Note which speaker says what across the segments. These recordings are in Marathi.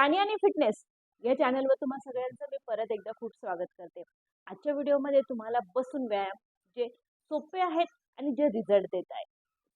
Speaker 1: प्राणी आणि फिटनेस या चॅनलवर तुम्हा सगळ्यांचं मी परत एकदा खूप स्वागत करते. आजच्या व्हिडिओमध्ये तुम्हाला बसून व्यायाम जे सोपे आहेत आणि जे रिझल्ट देत आहेत.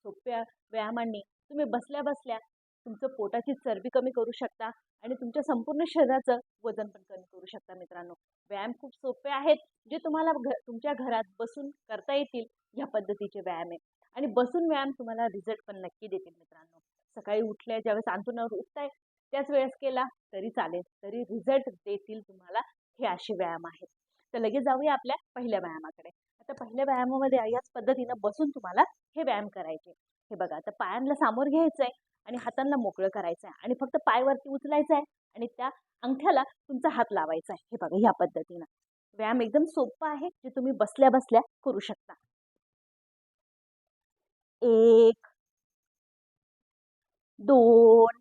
Speaker 1: सोप्या व्यायामांनी तुम्ही बसल्या बसल्या तुमचं पोटाची चरबी कमी करू शकता आणि तुमच्या संपूर्ण शरीराचं वजन पण कमी करू शकता मित्रांनो. व्यायाम खूप सोपे आहेत जे तुम्हाला घ तुमच्या घरात बसून करता येतील ह्या पद्धतीचे व्यायाम आहे आणि बसून व्यायाम तुम्हाला रिझल्ट पण नक्की देतील मित्रांनो. सकाळी उठल्या ज्यावेळेस अंतुनावर उठताय त्याच वेळेस केला तरी चालेल. तरी रिझल्ट देतील तुम्हाला हे असे व्यायाम आहेत तर लगेच जाऊया आपल्या पहिल्या व्यायामाकडे. आता पहिल्या व्यायामामध्ये याच पद्धतीनं बसून तुम्हाला हे व्यायाम करायचे. हे बघा आता पायांना सामोर घ्यायचं आहे आणि हातांना मोकळं करायचं आहे आणि फक्त पायवरती उचलायचं आहे आणि त्या अंगठ्याला तुमचा हात लावायचा आहे हे बघा ह्या पद्धतीनं. व्यायाम एकदम सोपा आहे जे तुम्ही बसल्या बसल्या करू शकता. एक दोन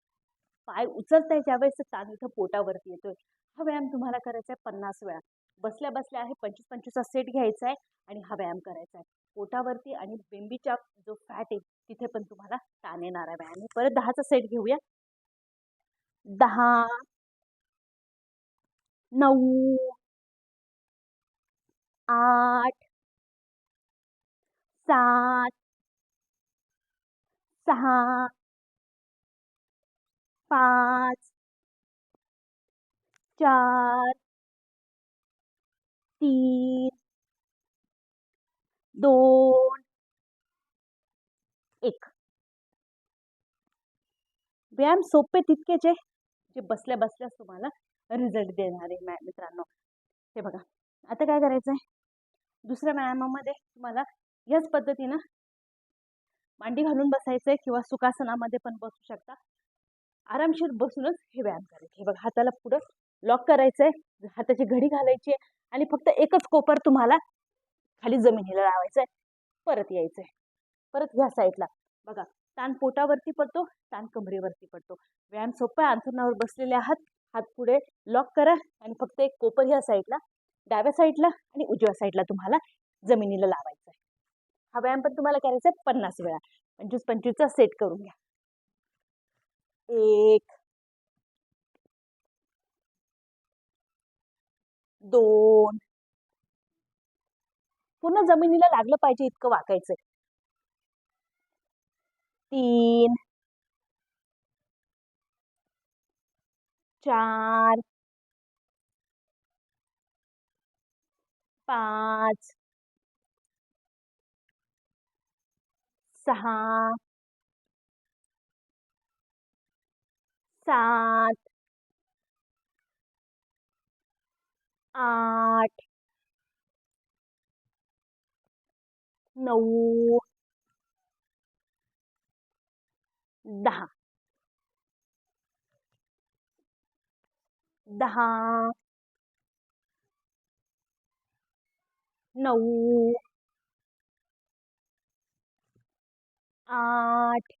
Speaker 1: पाय उचलताय ज्यावेळेस ताण इथं पोटावरती येतोय. हा व्यायाम तुम्हाला करायचा आहे पन्नास वेळा. बसल्या बसल्या आहे पंचवीस पंचवीसचा सेट घ्यायचा आहे आणि हा व्यायाम करायचा आहे पोटावरती आणि बेंबीच्या जो फॅट आहे तिथे पण तुम्हाला ताण येणार आहे व्यायाम. परत दहाचा सेट घेऊया. दहा नऊ आठ सात सहा पाच चार तीन दोन एक. व्यायाम सोपे तितकेच आहे जे बसल्या बसल्याच तुम्हाला रिझल्ट देणारे आहे मित्रांनो. हे बघा आता काय करायचं आहे दुसऱ्या व्यायामामध्ये तुम्हाला याच पद्धतीनं मांडी घालून बसायचं आहे किंवा सुखासनामध्ये पण बसू शकता. आरामशीर बसूनच हे व्यायाम करायचे. हे बघा हाताला पुढं लॉक करायचं आहे हाताची घडी घालायची आहे आणि फक्त एकच कोपर तुम्हाला खाली जमिनीला लावायचं आहे परत यायचं आहे परत ह्या साईडला बघा ताण पोटावरती पडतो ताण कमरेवरती पडतो. व्यायाम सोपा आहे अंथरुणावर बसलेले आहात हात पुढे लॉक करा आणि फक्त एक कोपर ह्या साईडला डाव्या साईडला आणि उजव्या साईडला तुम्हाला जमिनीला लावायचा आहे हा व्यायाम पण तुम्हाला करायचा आहे पन्नास वेळा. पंचवीस पंचवीसचा सेट करून घ्या. एक दोन. पूर्ण जमिनीला लागलं पाहिजे इतकं वाकायचंय. तीन. चार. पाच. सहा. सात. आठ. नऊ. दहा. दहा. नऊ. आठ.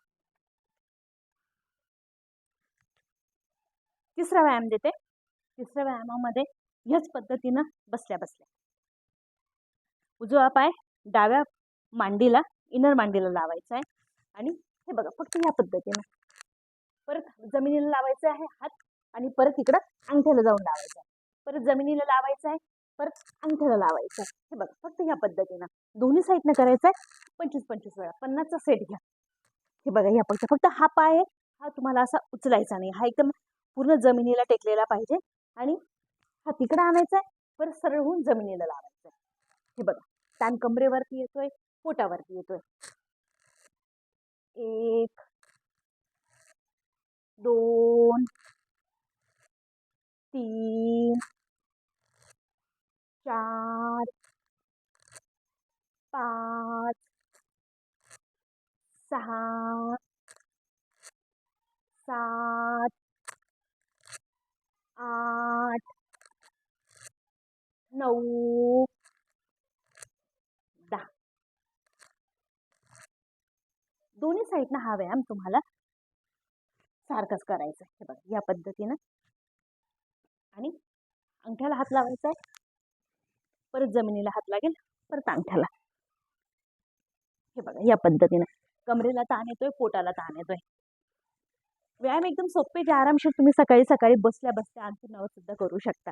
Speaker 1: तिसरा व्यायाम देते. तिसऱ्या व्यायामामध्ये ह्याच पद्धतीनं बसल्या बसल्या. उजवा पाय डाव्या मांडीला इनर मांडीला लावायचा आहे. आणि हे बघा फक्त ह्या पद्धतीनं. परत जमिनीला लावायचं आहे हात आणि परत इकडं अंगठ्याला जाऊन लावायचं आहे. परत जमिनीला लावायचं आहे परत अंगठ्याला लावायचं आहे. हे बघा फक्त ह्या पद्धतीनं. दोन्ही साईडनं करायचं आहे पंचवीस पंचवीस वेळा. पन्नासचा सेट घ्या. हे बघा ह्या पक्ष फक्त हा पाय आहे हा तुम्हाला असा उचलायचा नाही. हा एकदम पूर्ण जमिनीला टेकलेला पाहिजे आणि हा तिकडं आणायचा आहे परत सरळ होऊन जमिनीला लावायचा आहे हे बघा ताण कमरेवरती येतोय पोटावरती येतोय. एक दोन तीन चार पाच सहा सात आठ नऊ. दहा. दोन्ही साईडनं हा व्यायाम तुम्हाला. सारखाच करायचा आहे हे बघा या पद्धतीनं. आणि अंगठ्याला हात लावायचा आहे. परत जमिनीला हात लागेल परत अंगठ्याला. हे बघा या पद्धतीनं. कमरेला ताण येतोय पोटाला ताण येतोय. व्यायाम एकदम सोपे जे आरामशीर तुम्ही सकाळी सकाळी बसल्या बसल्या अंथरुणावर सुद्धा करू शकता.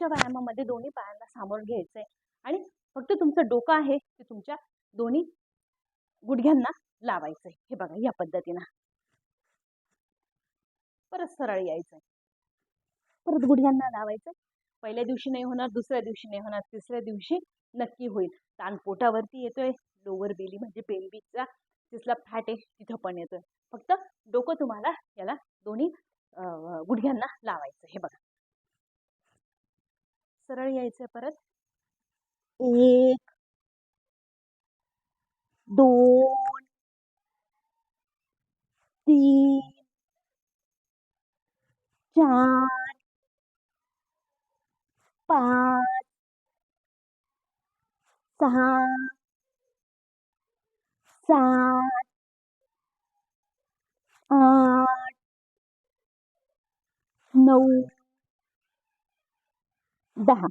Speaker 1: पुढच्या व्यायामामध्ये दोन्ही पायांना सामोर घ्यायचंय. आणि फक्त तुमचं डोकं आहे ते तुमच्या दोन्ही गुडघ्यांना लावायचं आहे हे बघा या पद्धतीनं. परत सरळ यायचंय. परत गुडघ्यांना लावायचंय. पहिल्या दिवशी नाही होणार दुसऱ्या दिवशी नाही होणार तिसऱ्या दिवशी नक्की होईल. ताण पोटावरती येतोय. लोवर बेली म्हणजे बेंबीचा तिथला फॅट आहे तिथं पण येतोय. फक्त डोकं तुम्हाला याला दोन्ही गुडघ्यांना लावायचं हे बघा सरळ यायचं परत. एक. दोन. तीन. चार. पाच. सहा. सात. आठ. नऊ. दहा.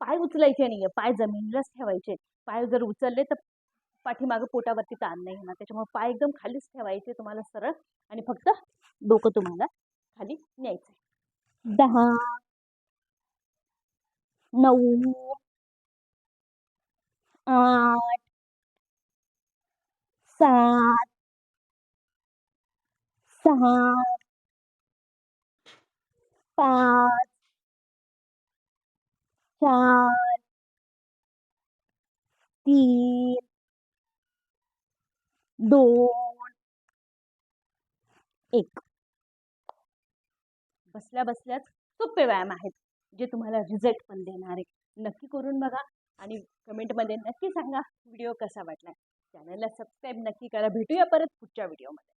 Speaker 1: पाय उचलायचे नाही आहे पाय जमिनीलाच ठेवायचे. पाय जर उचलले तर पाठीमागं पोटावरती ताण नाही येणार. त्याच्यामुळे पाय एकदम खालीच ठेवायचे तुम्हाला सरळ आणि फक्त डोकं तुम्हाला खाली न्यायचं दहा. नऊ. आठ. सात. सहा. पाच. चार तीन दोन एक. बसल्या बसल्याच सोपे व्यायाम आहेत जे तुम्हाला रिझल्ट पण देणार आहे नक्की करून बघा आणि कमेंटमध्ये नक्की सांगा व्हिडिओ कसा वाटला? चॅनलला सबस्क्राईब नक्की करा. भेटूया परत पुढच्या व्हिडिओमध्ये